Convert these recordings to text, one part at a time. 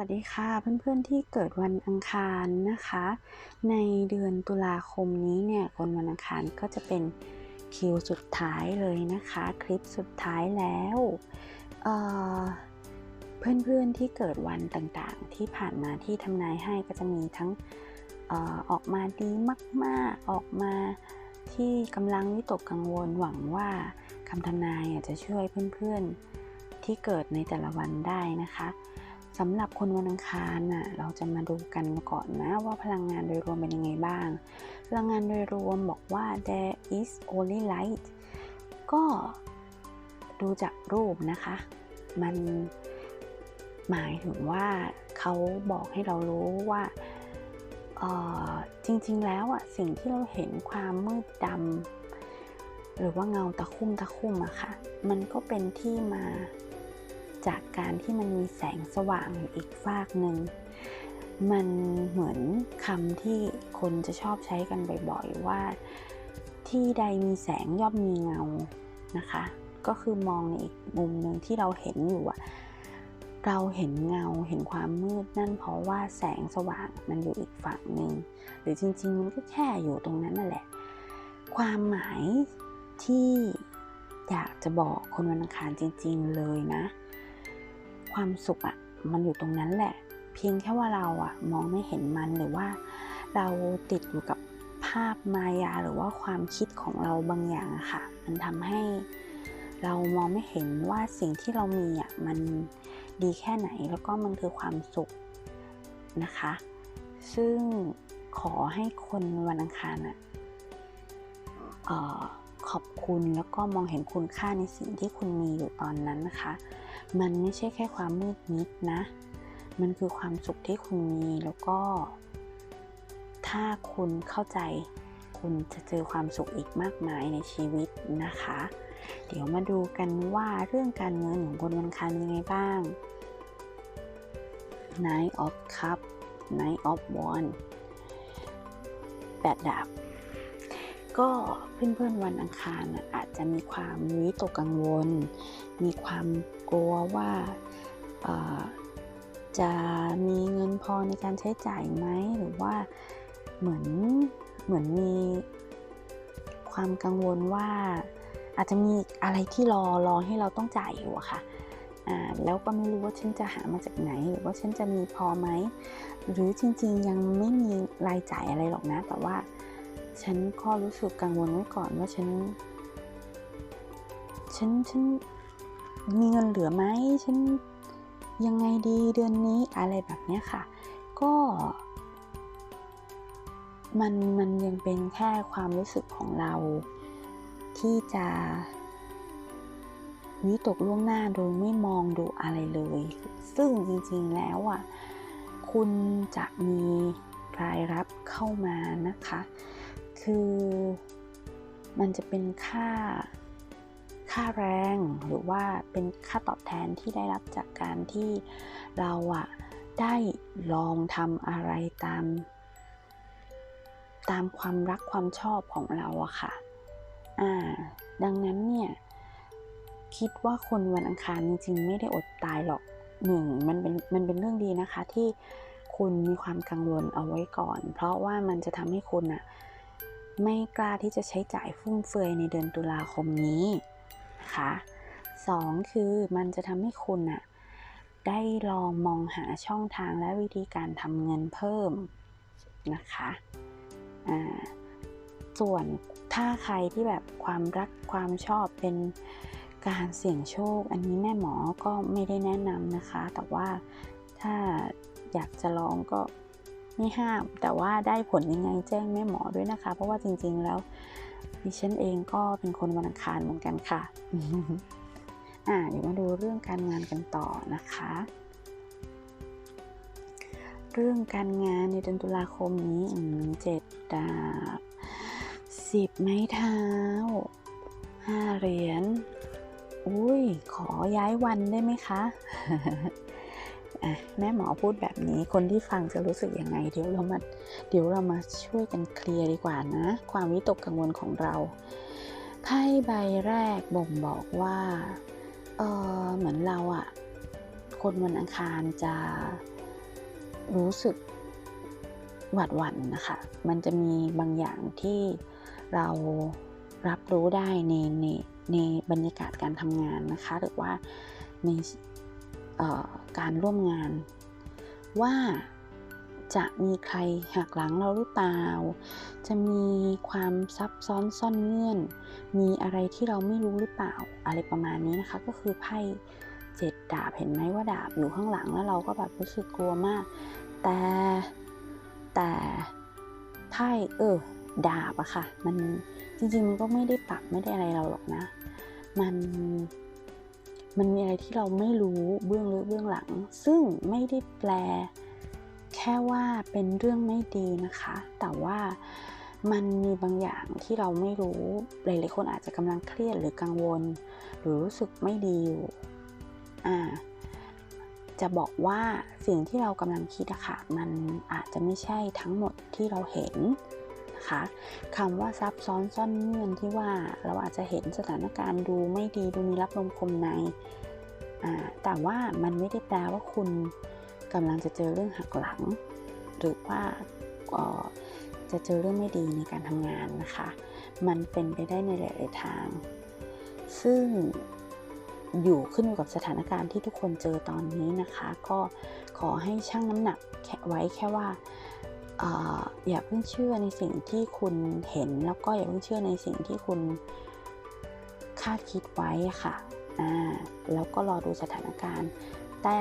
วัสดีค่ะเพื่อนๆที่เกิดวันอังคารนะคะ ในเดือนตุลาคมนี้เนี่ยคนวันอังคารก็จะเป็นคิวสุดท้ายเลยนะคะ คลิปสุดท้ายแล้วเเพื่อนๆที่เกิดวันต่างๆ ที่ผ่านมาที่ทำนายให้ก็จะมีทั้งออออกมาดีมาก ๆ ออกมาที่กำลังวิตกกังวลหวังว่าคำทำนายจะช่วยเพื่อนๆที่เกิดในแต่ละวันได้นะคะ สำหรับคนวันอังคารน่ะเราจะมาดูกันก่อนนะว่าพลังงานโดยรวมเป็นยังไงบ้าง พลังงานโดยรวมบอกว่า there is only light ก็ดูจากรูปนะคะ มันหมายถึงว่าเขาบอกให้เรารู้ว่าจริงๆแล้วอะสิ่งที่เราเห็นความมืดดำหรือว่าเงาตะคุ่มตะคุ่มอะค่ะ มันก็เป็นที่มา จากการที่มันมีแสงสว่างอยู่อีกฟากหนึ่ง มันเหมือนคำที่คนจะชอบใช้กันบ่อยๆว่า ที่ใดมีแสงย่อมมีเงานะคะ ก็คือมองในอีกมุมหนึ่งที่เราเห็นอยู่อะเราเห็นเงาเห็นความมืดนั่นเพราะว่าแสงสว่างมันอยู่อีกฝั่งหนึ่งหรือจริงๆมันก็แค่อยู่ตรงนั้นนั่นแหละ ความหมายที่อยากจะบอกคนวันอังคารจริง ๆ เลยนะ ความสุขอะมันอยู่ตรงนั้นแหละ เพียงแค่ว่าเราอะมองไม่เห็นมันหรือว่า เราติดอยู่กับภาพมายาหรือว่าความคิดของเราบางอย่างอะค่ะ มันทำให้เรามองไม่เห็นว่าสิ่งที่เรามีอะมันดีแค่ไหนแล้วก็มันคือความสุขนะคะ ซึ่งขอให้คนวันอังคารอะขอบคุณแล้วก็มองเห็นคุณค่าในสิ่งที่คุณมีอยู่ตอนนั้นนะคะ มันไม่ใช่แค่ความมืดมิดนะ มันคือความสุขที่คุณมีแล้วก็ ถ้าคุณเข้าใจ คุณจะเจอความสุขอีกมากมายในชีวิตนะคะ เดี๋ยวมาดูกันว่าเรื่องการเงินของคนวันคันยังไงบ้าง Nine of Cup Nine of Wand แปดดาบก็เพื่อนๆวันอังคารอาจจะมีความวิตกกังวล มีความ กลัวว่าจะมีเงินพอในการใช้จ่ายไหมหรือว่าเหมือนเหมือนมีความกังวลว่าอาจจะมีอะไรที่รอรอให้เราต้องจ่ายอยู่อะค่ะแล้วก็ไม่รู้ว่าฉันจะหามาจากไหน หรือว่าฉันจะมีพอไหม หรือจริงๆยังไม่มีรายจ่ายอะไรหรอกนะ แต่ว่าฉันก็รู้สึกกังวลไว้ก่อนว่าฉัน ฉันฉัน มีเงินเหลือไหมฉันยังไงดีเดือนนี้อะไรแบบนี้ค่ะ ก็มันมันยังเป็นแค่ความรู้สึกของเรา ที่จะวิตกล่วงหน้าโดยไม่มองดูอะไรเลย ซึ่งจริงๆแล้วอะคุณจะมีรายรับเข้ามานะคะ คือมันจะเป็นค่า ค่าแรงหรือว่าเป็นค่าตอบแทนที่ได้รับจากการที่เราอะได้ลองทำอะไรตาม ตามความรักความชอบของเราอะค่ะ อ่า ดังนั้นเนี่ย คิดว่าคนวันอังคารจริงๆ ไม่ได้อดตายหรอกหนึ่งมันเป็นมันเป็นเรื่องดีนะคะที่คุณมีความกังวลเอาไว้ก่อน เพราะว่ามันจะทำให้คุณอะไม่กล้าที่จะใช้จ่ายฟุ่มเฟือยในเดือนตุลาคมนี้ คะสองคือมันจะทำให้คุณอะได้ลองมองหาช่องทางและวิธีการทำเงินเพิ่มนะคะส่วนถ้าใครที่แบบความรักความชอบเป็นการเสี่ยงโชค อันนี้แม่หมอก็ไม่ได้แนะนำนะคะ แต่ว่าถ้าอยากจะลองก็ไม่ห้าม แต่ว่าได้ผลยังไงแจ้งแม่หมอด้วยนะคะ เพราะว่าจริงๆแล้ว ดิฉันเองก็เป็นคนวันอังคารเหมือนกันค่ะ อ่าเดี๋ยวมาดูเรื่องการงานกันต่อนะคะ เรื่องการงานในเดือนตุลาคมนี้เจ็ดดาบสิบไม้เท้าห้าเหรียญ อุ้ย ขอย้ายวันได้ไหมคะ แม่หมอพูดแบบนี้คนที่ฟังจะรู้สึกยังไง เดี๋ยวเรามาเดี๋ยวเรามาช่วยกันเคลียร์ดีกว่านะ ความวิตกกังวลของเรา ไพ่ใบแรกบ่งบอกว่าเออเหมือนเราอะคนวันอังคารจะรู้สึกหวาดหวั่นนะคะ มันจะมีบางอย่างที่เรารับรู้ได้ในในในบรรยากาศการทำงานนะคะ หรือว่าใน การร่วมงาน ว่าจะมีใครหักหลังเราหรือเปล่า จะมีความซับซ้อนซ่อนเงื่อน มีอะไรที่เราไม่รู้หรือเปล่า อะไรประมาณนี้นะคะ ก็คือไพ่เจ็ดดาบเห็นไหมว่าดาบอยู่ข้างหลังแล้วเราก็แบบรู้สึกกลัวมาก แต่แต่ไพ่เออดาบอะค่ะ มันจริงๆมันก็ไม่ได้ปักไม่ได้อะไรเราหรอกนะ มัน มันมีอะไรที่เราไม่รู้เบื้องลึกเบื้องหลัง ซึ่งไม่ได้แปล แค่ว่าเป็นเรื่องไม่ดีนะคะ แต่ว่ามันมีบางอย่างที่เราไม่รู้ หลายๆคนอาจจะกำลังเครียดหรือกังวล หรือรู้สึกไม่ดีอยู่อ่าจะบอกว่าสิ่งที่เรากำลังคิดอะค่ะ มันอาจจะไม่ใช่ทั้งหมดที่เราเห็น นะคะคำว่าซับซ้อนซ่อนเงื่อนที่ว่าเราอาจจะเห็นสถานการณ์ดูไม่ดีดูมีรับลมคมใน แต่ว่ามันไม่ได้แปลว่าคุณกำลังจะเจอเรื่องหักหลัง หรือว่าจะเจอเรื่องไม่ดีในการทำงานนะคะ มันเป็นไปได้ในหลาย ๆ ทาง ซึ่งอยู่ขึ้นอยู่กับสถานการณ์ที่ทุกคนเจอตอนนี้นะคะ ก็ขอให้ชั่งน้ำหนักไว้แค่ว่า อย่าเพิ่งเชื่อในสิ่งที่คุณเห็น แล้วก็อย่าเพิ่งเชื่อในสิ่งที่คุณคาดคิดไว้ค่ะอ่าแล้วก็รอดูสถานการณ์ แต่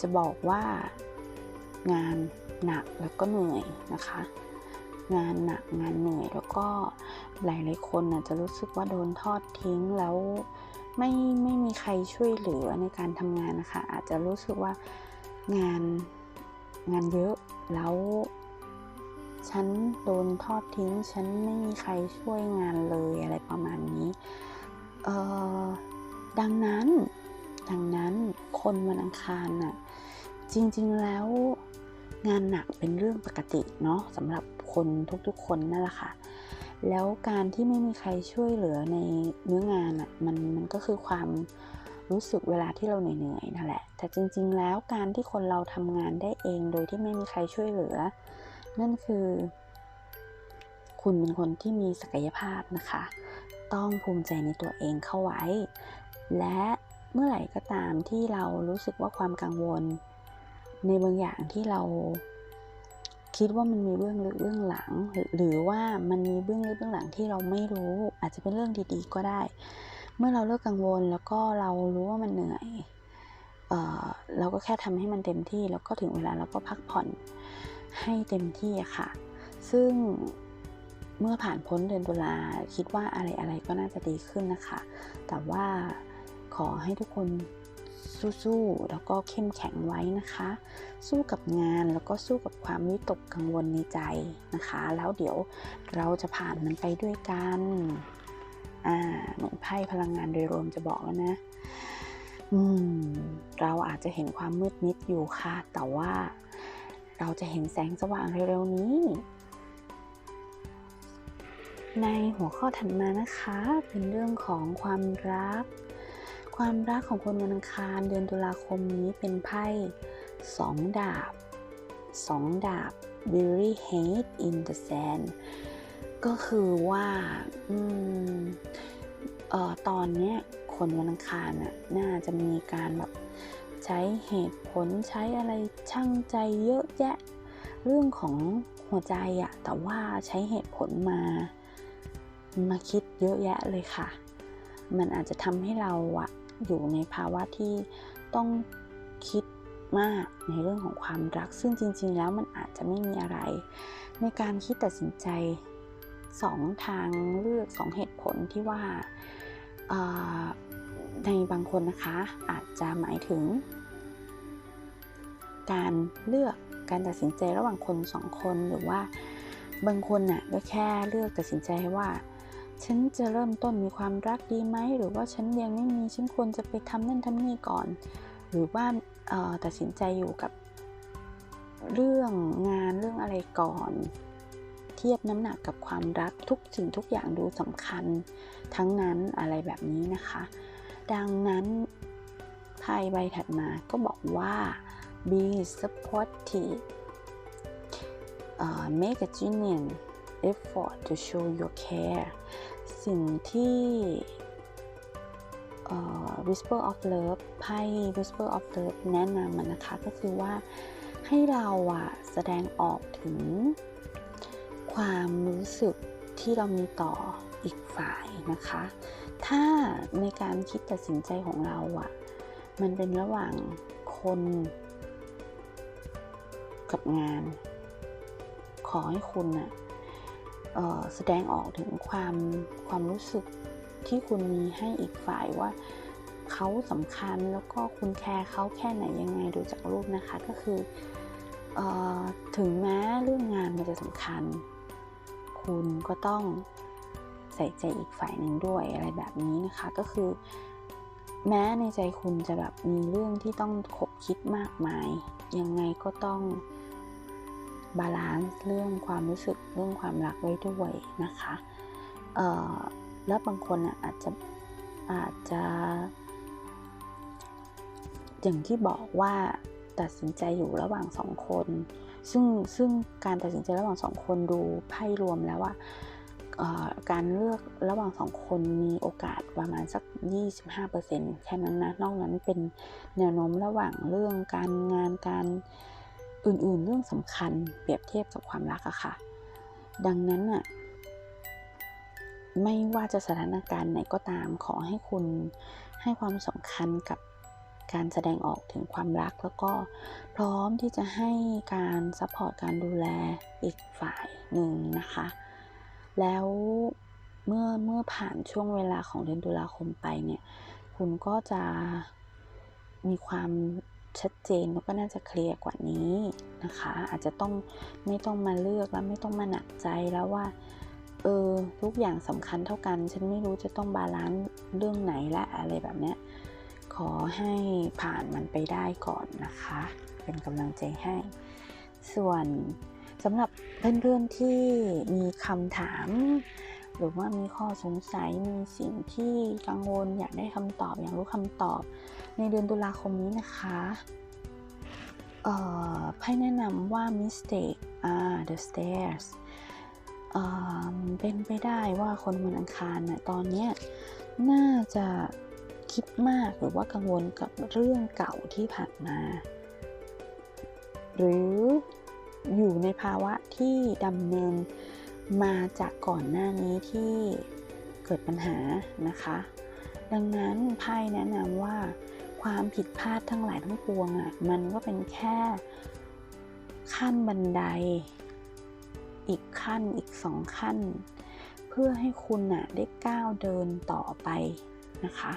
จะบอกว่างานหนักแล้วก็เหนื่อยนะคะ งานหนักงานเหนื่อยแล้วก็หลายๆคนอาจจะรู้สึกว่าโดนทอดทิ้งแล้วไม่ไม่มีใครช่วยเหลือในการทำงานนะคะ อาจจะรู้สึกว่างาน งานเยอะแล้วฉันโดนทอดทิ้ง ฉันไม่มีใครช่วยงานเลยอะไรประมาณนี้ เอ่อดังนั้น ดังนั้นคนวันอังคารน่ะ จริงๆแล้วงานหนักเป็นเรื่องปกติเนาะสำหรับคนทุกๆคนนั่นแหละค่ะ แล้วการที่ไม่มีใครช่วยเหลือในเนื้องานอะ่ะมันมันก็คือความ รู้สึกเวลาที่เราเหนื่อยๆนั่นแหละ แต่จริงๆ แล้วการที่คนเราทำงานได้เองโดยที่ไม่มีใครช่วยเหลือ นั่นคือ คุณเป็นคนที่มีศักยภาพนะคะ ต้องภูมิใจในตัวเองเข้าไว้ และเมื่อไหร่ก็ตามที่เรารู้สึกว่าความกังวล ในบางอย่างที่เราคิดว่ามันมีเบื้องลึกเบื้องหลัง หรือว่ามันมีเบื้องลึกเบื้องหลังที่เราไม่รู้ อาจจะเป็นเรื่องดีๆ ก็ได้ เมื่อเราเลิกกังวลแล้วก็เรารู้ว่ามันเหนื่อยเออเราก็แค่ทำให้มันเต็มที่แล้วก็ถึงเวลาเราก็พักผ่อนให้เต็มที่ค่ะ ซึ่งเมื่อผ่านพ้นเดือนตุลาคิดว่าอะไรอะไรก็น่าจะดีขึ้นนะคะ แต่ว่าขอให้ทุกคนสู้ๆแล้วก็เข้มแข็งไว้นะคะ สู้กับงานแล้วก็สู้กับความวิตกกังวลในใจนะคะ แล้วเดี๋ยวเราจะผ่านมันไปด้วยกัน อ่าหมือนไพ่พลังงานโดยรวมจะบอกแล้วนะอืมเราอาจจะเห็นความมืดมิดอยู่ค่ะ แต่ว่าเราจะเห็นแสงสว่างเร็วๆนี้ ในหัวข้อถัดมานะคะ เป็นเรื่องของความรัก ความรักของคนวันอังคารเดือนตุลาคมนี้เป็นไพ่สองดาบสองดาบ very hate in the sand ก็คือว่าอออตอนนี้คนวันอังคารน่ะน่าจะมีการแบบใช้เหตุผลใช้อะไรช่างใจเยอะแยะ เรื่องของหัวใจอะแต่ว่าใช้เหตุผลมามาคิดเยอะแยะเลยค่ะ มันอาจจะทำให้เราอะอยู่ในภาวะที่ต้องคิดมากในเรื่องของความรัก ซึ่งจริง ๆ แล้วมันอาจจะไม่มีอะไร ในการคิดตัดสินใจ สองทางเลือกสองเหตุผลที่ว่าในบางคนนะคะอาจจะหมายถึง การเลือกการตัดสินใจระหว่างคนสองคนหรือว่าบางคนน่ะก็แค่เลือกตัดสินใจว่า ฉันจะเริ่มต้นมีความรักดีไหมหรือว่าฉันยังไม่มีฉันควรจะไปทำนั่นทำนี่ก่อน หรือว่าตัดสินใจอยู่กับเรื่องงานเรื่องอะไรก่อน ทียบน้ำหนักกับความรักทุกสิ่งทุกอย่างดูสำคัญ ทั้งนั้นอะไรแบบนี้นะคะ ดังนั้นไพ่ใบถัดมาก็บอกว่า be supportive uh, make a genuine effort to show your care สิ่งที่ uh, whisper of love ไพ่ whisper of love แนะนำมันนะคะ ก็คือว่าให้เราอะแสดงออกถึง ความรู้สึกที่เรามีต่ออีกฝ่ายนะคะ ถ้าในการคิดตัดสินใจของเราอะมันเป็นระหว่างคนกับงาน ขอให้คุณอะแสดงออกถึงความความรู้สึกที่คุณมีให้อีกฝ่ายว่าเขาสำคัญแล้วก็คุณแคร์เขาแค่ไหนยังไงดูจากรูปนะคะก็คืออถึงแม้เรื่องงานมันจะสำคัญ คุณก็ต้องใส่ใจอีกฝ่ายหนึ่งด้วยอะไรแบบนี้นะคะก็คือ แม้ในใจคุณจะแบบมีเรื่องที่ต้องขบคิดมากมาย ยังไงก็ต้องบาลานซ์เรื่องความรู้สึกเรื่องความรักไว้ด้วยนะคะแล้วบางคนอะอาจจะอาจจะ อย่างที่บอกว่าตัดสินใจอยู่ระหว่างสองคน ซึ่งซึ่งการตัดสินใจระหว่างสองคนดูไพ่รวมแล้วว่าการเลือกระหว่างสองคนมีโอกาสประมาณสัก 25%แค่นั้นนะ นอกนั้นเป็นแนวโน้มระหว่างเรื่องการงานการอื่นๆ เรื่องสำคัญเปรียบเทียบกับความรักอะค่ะ ดังนั้นอะไม่ว่าจะสถานการณ์ไหนก็ตามขอให้คุณให้ความสำคัญกับ การแสดงออกถึงความรัก แล้วก็พร้อมที่จะให้การซัพพอร์ตการดูแลอีกฝ่ายหนึ่งนะคะ แล้วเมื่อเมื่อผ่านช่วงเวลาของเดือนตุลาคมไปเนี่ย คุณก็จะมีความชัดเจนแล้วก็น่าจะเคลียร์กว่านี้นะคะ อาจจะต้องไม่ต้องมาเลือกแล้วไม่ต้องมาหนักใจแล้วว่าเออทุกอย่างสำคัญเท่ากัน ฉันไม่รู้จะต้องบาลานซ์เรื่องไหนและอะไรแบบเนี้ย ขอให้ผ่านมันไปได้ก่อนนะคะ เป็นกำลังใจให้ ส่วนสำหรับเพื่อนๆที่มีคำถาม หรือว่ามีข้อสงสัยมีสิ่งที่กังวลอยากได้คำตอบอยากรู้คำตอบ ในเดือนตุลาคมนี้นะคะไพ่แนะนำว่า mistake are the stairs เป็นไปได้ว่าคนวันอังคารนะ่ะตอนนี้น่าจะ คิดมากหรือว่ากังวลกับเรื่องเก่าที่ผ่านมา หรืออยู่ในภาวะที่ดำเนินมาจากก่อนหน้านี้ที่เกิดปัญหานะคะ ดังนั้นไพ่แนะนำว่าความผิดพลาดทั้งหลายทั้งปวงอะ่ะมันก็เป็นแค่ขั้นบันได อีกขั้นอีกสองขั้น เพื่อให้คุณน่ะได้ก้าวเดินต่อไปนะคะ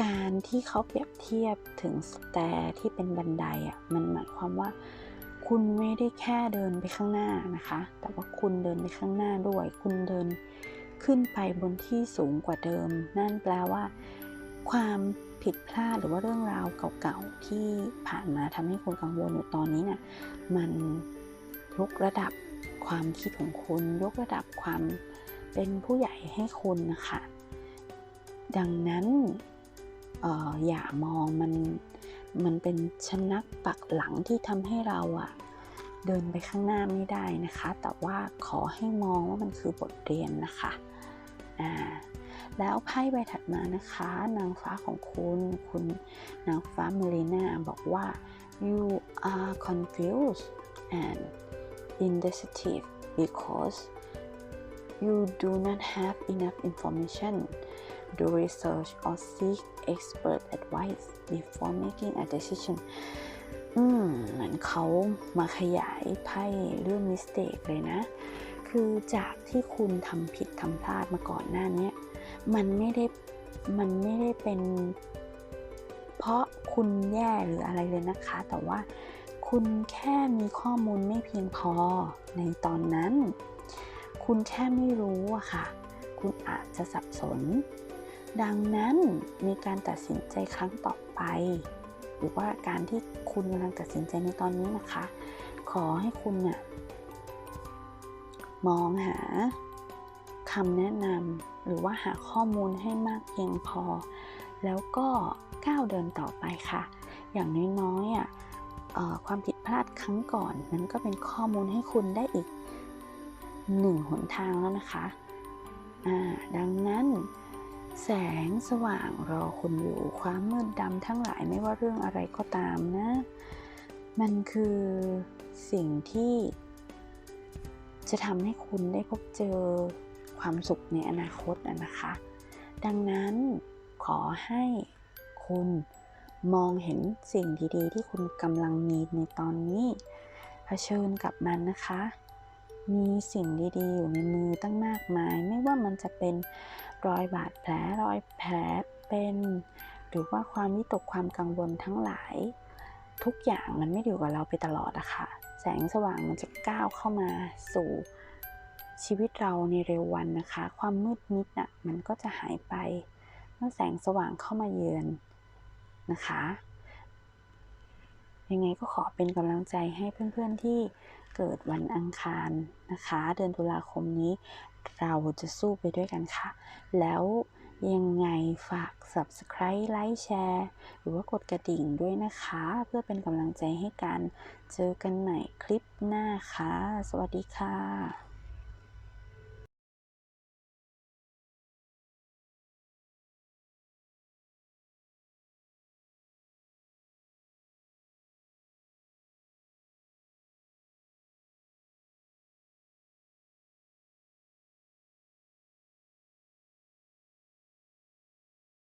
การที่เขาเปรียบเทียบถึงสแตที่เป็นบันไดอะมันหมายความว่า คุณไม่ได้แค่เดินไปข้างหน้านะคะ แต่ว่าคุณเดินไปข้างหน้าด้วย คุณเดินขึ้นไปบนที่สูงกว่าเดิม นั่นแปลว่า ความผิดพลาดหรือว่าเรื่องราวเก่าๆที่ผ่านมาทำให้คุณกังวลอยู่ตอนนี้เนะ่ยมันลุกระดับความคิดของคุณ ยกระดับความเป็นผู้ใหญ่ให้คุณนะคะ ดังนั้น อออย่ามองมันมันเป็นชนักปักหลังที่ทำให้เราอะเดินไปข้างหน้าไม่ได้นะคะ แต่ว่าขอให้มองว่ามันคือบทเรียนนะคะอ่าแล้วไพ่ใบถัดมานะคะ นางฟ้าของคุณคุณนางฟ้าเมลีนาบอกว่า you are confused and indecisive because you do not have enough information do research or seek expert advice before making a decision อืมเหมือนเขามาขยายไพ่เรื่อง mistake เลยนะ คือจากที่คุณทำผิดทำพลาดมาก่อนหน้านี้มันไม่ได้ มันไม่ได้เป็น เพราะคุณแย่หรืออะไรเลยนะคะ แต่ว่าคุณแค่มีข้อมูลไม่เพียงพอในตอนนั้น คุณแค่ไม่รู้อะค่ะ คุณอาจจะสับสน ดังนั้นในการตัดสินใจครั้งต่อไป หรือว่าการที่คุณกำลังตัดสินใจในตอนนี้นะคะ ขอให้คุณน่ะมองหาคำแนะนำหรือว่าหาข้อมูลให้มากเพียงพอ แล้วก็ก้าวเดินต่อไปค่ะ อย่างน้อยๆอะเอ่อความผิดพลาดครั้งก่อนนั้นก็เป็นข้อมูลให้คุณได้อีกหนึ่งหนทางแล้วนะคะ ดังนั้น แสงสว่างรอคุณอยู่ความมืดดำทั้งหลายไม่ว่าเรื่องอะไรก็ตามนะ มันคือสิ่งที่จะทำให้คุณได้พบเจอความสุขในอนาคตนะคะ ดังนั้นขอให้คุณมองเห็นสิ่งดีๆ ที่คุณกำลังมีในตอนนี้เผชิญกับมันนะคะ มีสิ่งดีๆ อยู่ในมือตั้งมากมาย ไม่ว่ามันจะเป็นรอยบาดแผลรอยแผลเป็น หรือว่าความวิตกความกังวลทั้งหลาย ทุกอย่างมันไม่ด้อยู่กับเราไปตลอดอะค่ะ แสงสว่างมันจะก้าวเข้ามาสู่ชีวิตเราในเร็ววันนะคะ ความมืดมิดน่ะมันก็จะหายไป เมื่อแสงสว่างเข้ามาเยือนนะคะ ยังไงก็ขอเป็นกำลังใจให้เพื่อนๆที่ เกิดวันอังคารนะคะ เดือนตุลาคมนี้เราจะสู้ไปด้วยกันค่ะ แล้วยังไงฝาก subscribe ไลค์แชร์หรือว่ากดกระดิ่งด้วยนะคะ เพื่อเป็นกำลังใจให้กัน เจอกันใหม่คลิปหน้าค่ะ สวัสดีค่ะ